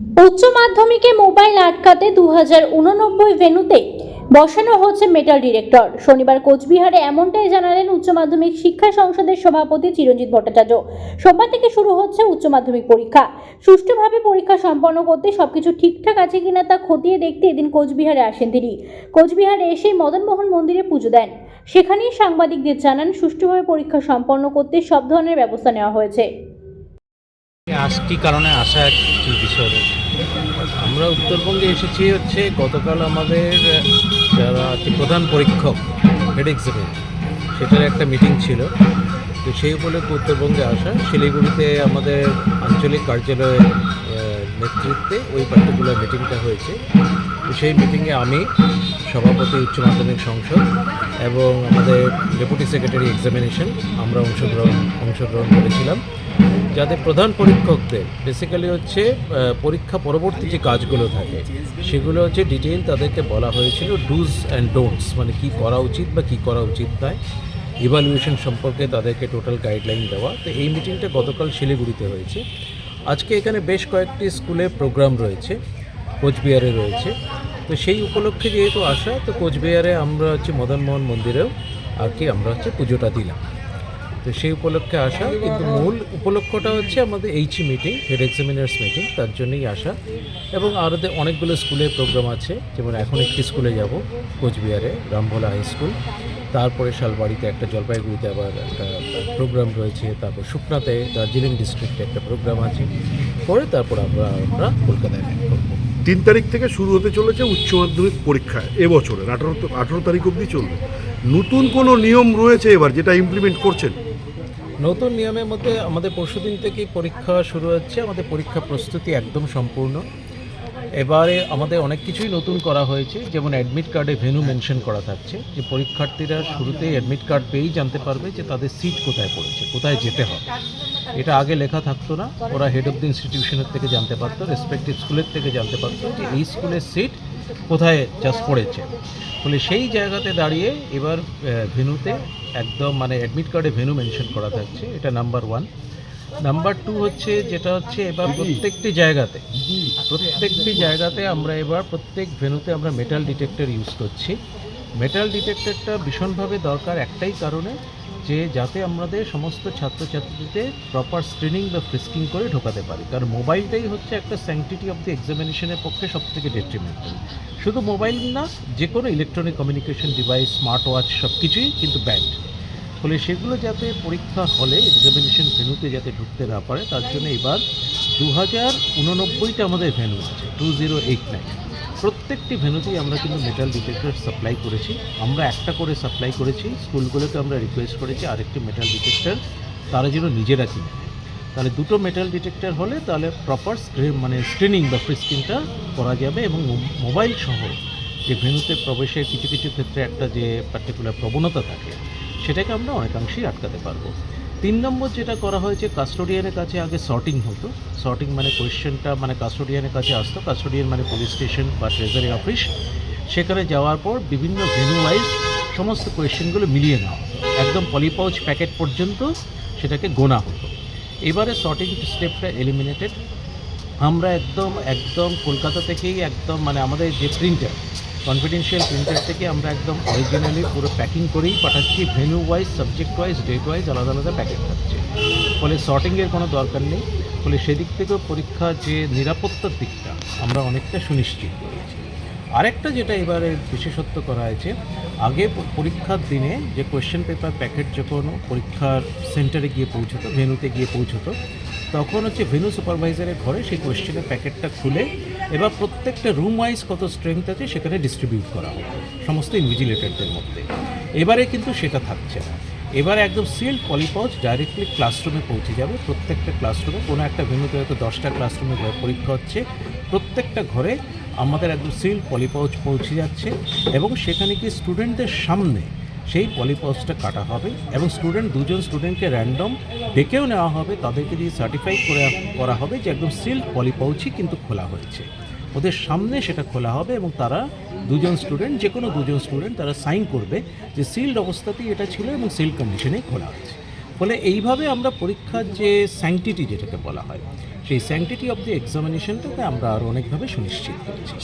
উচ্চ মাধ্যমিকে মোবাইল আটকাতে দু হাজার উননব্বই ভেনুতে বসানো হচ্ছে মেটাল ডিরেক্টর। শনিবার কোচবিহারে এমনটাই জানালেন উচ্চ মাধ্যমিক শিক্ষা সংসদের সভাপতি চিরঞ্জিত ভট্টাচার্য। সোমবার থেকে শুরু হচ্ছে উচ্চ মাধ্যমিক পরীক্ষা। সুষ্ঠুভাবে পরীক্ষা সম্পন্ন করতে সবকিছু ঠিকঠাক আছে কিনা তা খতিয়ে দেখতে এদিন কোচবিহারে আসেন তিনি। কোচবিহারে এসে মদনমোহন মন্দিরে পুজো দেন। সেখানেই সাংবাদিকদের জানান, সুষ্ঠুভাবে পরীক্ষা সম্পন্ন করতে সব ধরনের ব্যবস্থা নেওয়া হয়েছে। আজ কী কারণে আসা একটি বিষয়? আমরা উত্তরবঙ্গে এসেছি হচ্ছে, গতকাল আমাদের যারা প্রধান পরীক্ষক হেড এক্সামিন সেটার একটা মিটিং ছিল। তো সেই উপলক্ষে উত্তরবঙ্গে আসা, শিলিগুড়িতে আমাদের আঞ্চলিক কার্যালয়ের নেতৃত্বে ওই পার্টিকুলার মিটিংটা হয়েছে। তো সেই মিটিংয়ে আমি, সভাপতি উচ্চ মাধ্যমিক সংসদ এবং আমাদের ডেপুটি সেক্রেটারি এক্সামিনেশন আমরা অংশগ্রহণ অংশগ্রহণ করেছিলাম। যাদের প্রধান পরীক্ষকদের বেসিক্যালি হচ্ছে পরীক্ষা পরবর্তী যে কাজগুলো থাকে, সেগুলো হচ্ছে ডিটেইল তাদেরকে বলা হয়েছিল ডুজ অ্যান্ড ডোন্টস মানে কি করা উচিত বা কি করা উচিত নয়। ইভালুয়েশন সম্পর্কে তাদেরকে টোটাল গাইডলাইন দেওয়া। তো এই মিটিংটা গতকাল শিলিগুড়িতে হয়েছে। আজকে এখানে বেশ কয়েকটি স্কুলে প্রোগ্রাম রয়েছে, কোচবিহারে রয়েছে। তো সেই উপলক্ষে যেহেতু আসা, তো কোচবিহারে আমরা হচ্ছে মদনমোহন মন্দিরেও আর কি আমরা হচ্ছে পুজোটা দিলাম। তো সেই উপলক্ষে আসা, কিন্তু মূল উপলক্ষটা হচ্ছে আমাদের HE meeting head examiners meeting তার জন্যই আসা। এবং আরও অনেকগুলো স্কুলে প্রোগ্রাম আছে, যেমন এখন একটি স্কুলে যাব, কোচবিহারে, রামভোলা হাই স্কুল তারপরে শালবাড়িতে একটা জলপাইগুড়িতে আবার একটা প্রোগ্রাম রয়েছে, তারপর শুকনাতে দার্জিলিং ডিস্ট্রিক্টে একটা প্রোগ্রাম আছে। পরে তারপর আমরা আমরা কলকাতায় ব্যাক করব। তিন তারিখ থেকে শুরু হতে চলেছে উচ্চ মাধ্যমিক পরীক্ষা এবছরের, আঠারো আঠারো তারিখ অবধি চলবে। নতুন কোনো নিয়ম রয়েছে এবার, যেটা ইমপ্লিমেন্ট করছেন? নতুন নিয়মের মধ্যে আমাদের পরশুদিন থেকেই পরীক্ষা শুরু হচ্ছে। আমাদের পরীক্ষা প্রস্তুতি একদম সম্পূর্ণ। এবারে আমাদের অনেক কিছুই নতুন করা হয়েছে। যেমন অ্যাডমিট কার্ডে ভেনু মেনশন করা থাকছে যে পরীক্ষার্থীরা শুরুতেই অ্যাডমিট কার্ড পেয়েই জানতে পারবে যে তাদের সিট কোথায় পড়েছে, কোথায় যেতে হবে। এটা আগে লেখা থাকতো না। ওরা হেড অফ দ্য ইনস্টিটিউশনের থেকে জানতে পারতো রেসপেক্টিভ স্কুলের থেকে জানতে পারতো যে এই স্কুলের সিট কোথায় জাস্ট পড়েছে ফলে সেই জায়গাতে দাঁড়িয়ে এবার ভেনুতে একদম মানে অ্যাডমিট কার্ডে ভেনু মেনশন করা থাকছে। এটা নাম্বার ওয়ান নাম্বার টু হচ্ছে যেটা হচ্ছে এবার প্রত্যেকটি জায়গাতে প্রত্যেকটি জায়গাতে আমরা এবার প্রত্যেক ভেনুতে আমরা মেটাল ডিটেক্টর ইউজ করছি। মেটাল ডিটেক্টরটা ভীষণভাবে দরকার একটাই কারণে যে যাতে আমাদের সমস্ত ছাত্রছাত্রীদের প্রপার স্ক্রিনিং বা ফ্রিস্কিং করে ঢোকাতে পারি। কারণ মোবাইলটাই হচ্ছে একটা স্যাংটিটি অফ দ্য এক্সামিনেশনের পক্ষে সবথেকে ডেট্রিমেন্টাল শুধু মোবাইল না, যে কোনো electronic communication device smart watch সব কিছুই কিন্তু ব্যান্ড ফলে সেগুলো যাতে পরীক্ষা হলে এক্সামিনেশন ভেনুতে যাতে ঢুকতে না পারে, তার জন্য এবার দু হাজার উননব্বইটা আমাদের ভেনু আছে টু জিরো এইট নাইন প্রত্যেকটি ভেনুতেই আমরা কিন্তু মেটাল ডিটেক্টর সাপ্লাই করেছি। আমরা একটা করে সাপ্লাই করেছি, স্কুলগুলোকে আমরা রিকোয়েস্ট করেছি, আরেকটি মেটাল ডিটেক্টর তারা যেন নিজেরা কিনে তাহলে দুটো মেটাল ডিটেক্টর হলে তাহলে প্রপার স্ক্রিন মানে স্ক্রিনিং বা ফ্রিস্কিংটা করা যাবে এবং মোবাইল সহ যে ভেনুতে প্রবেশের কিছু কিছু ক্ষেত্রে একটা যে পার্টিকুলার প্রবণতা থাকে, সেটাকে আমরা অনেকাংশেই আটকাতে পারব। তিন নম্বর যেটা করা হয়েছে কাস্টোডিয়ানের কাছে আগে শর্টিং হতো। সর্টিং মানে কোয়েশ্চেনটা মানে কাস্টোডিয়ানের কাছে আসতো। কাস্টোডিয়ান মানে পুলিশ স্টেশন বা ট্রেজারি অফিস সেখানে যাওয়ার পর বিভিন্ন ভেনু ওয়াইজ সমস্ত কোয়েশ্চেনগুলো মিলিয়ে নেওয়া হতো। একদম পলিপাউচ প্যাকেট পর্যন্ত সেটাকে গোনা হতো। এবারে শর্টিং স্টেপটা এলিমিনেটেড আমরা একদম একদম কলকাতা থেকেই একদম মানে আমাদের যে প্রিন্টার কনফিডেন্সিয়াল প্রিন্টার থেকে আমরা একদম অরিজিনালি পুরো প্যাকিং করেই পাঠাচ্ছি venue wise subject wise date wise আলাদা আলাদা প্যাকেট থাকছে। ফলে শর্টিংয়ের কোনো দরকার নেই। ফলে সেদিক থেকেও পরীক্ষার যে নিরাপত্তার দিকটা আমরা অনেকটা সুনিশ্চিত করেছি। আরেকটা যেটা এবারে বিশেষত্ব করা হয়েছে, আগে পরীক্ষার দিনে যে কোয়েশ্চেন পেপার প্যাকেট যখন পরীক্ষার সেন্টারে গিয়ে পৌঁছতো ভেনুতে গিয়ে পৌঁছতো, তখন হচ্ছে ভেনু সুপারভাইজারের ঘরে সেই কোয়েশ্চেনের প্যাকেটটা খুলে এবার প্রত্যেকটা রুম ওয়াইজ কত স্ট্রেংথ আছে সেখানে ডিস্ট্রিবিউট করা হতো সমস্ত ইনভিজিলেটরদের মধ্যে। এবারে কিন্তু সেটা থাকছে না। এবারে একদম সিল্ড পলিপাউচ ডাইরেক্টলি ক্লাসরুমে পৌঁছে যাবে। প্রত্যেকটা ক্লাসরুমে কোনো একটা ভেনুতে হয়তো দশটা ক্লাসরুমে পরীক্ষা হচ্ছে। প্রত্যেকটা ঘরে আমাদের একদম সিল্ড পলিপাউচ পৌঁছে যাচ্ছে এবং সেখানে কি স্টুডেন্টদের সামনে সেই পলিপাউচটা কাটা হবে এবং স্টুডেন্ট দুজন স্টুডেন্টকে র্যান্ডম ডেকেও নেওয়া হবে, তাদেরকে দিয়ে সার্টিফাই করে করা হবে যে একদম সিল্ড পলিপাউচই কিন্তু খোলা হয়েছে। ওদের সামনে সেটা খোলা হবে এবং তারা দুজন স্টুডেন্ট যে কোনো দুজন স্টুডেন্ট তারা সাইন করবে যে সিল্ড অবস্থাতেই এটা ছিল এবং সিল্ড কন্ডিশনেই খোলা আছে ফলে এইভাবে আমরা পরীক্ষার যে স্যাংটিটি যেটাকে বলা হয়, সেই স্যাংটিটি অফ দি এক্সামিনেশনটাকে আমরা আরও অনেকভাবে সুনিশ্চিত করেছি।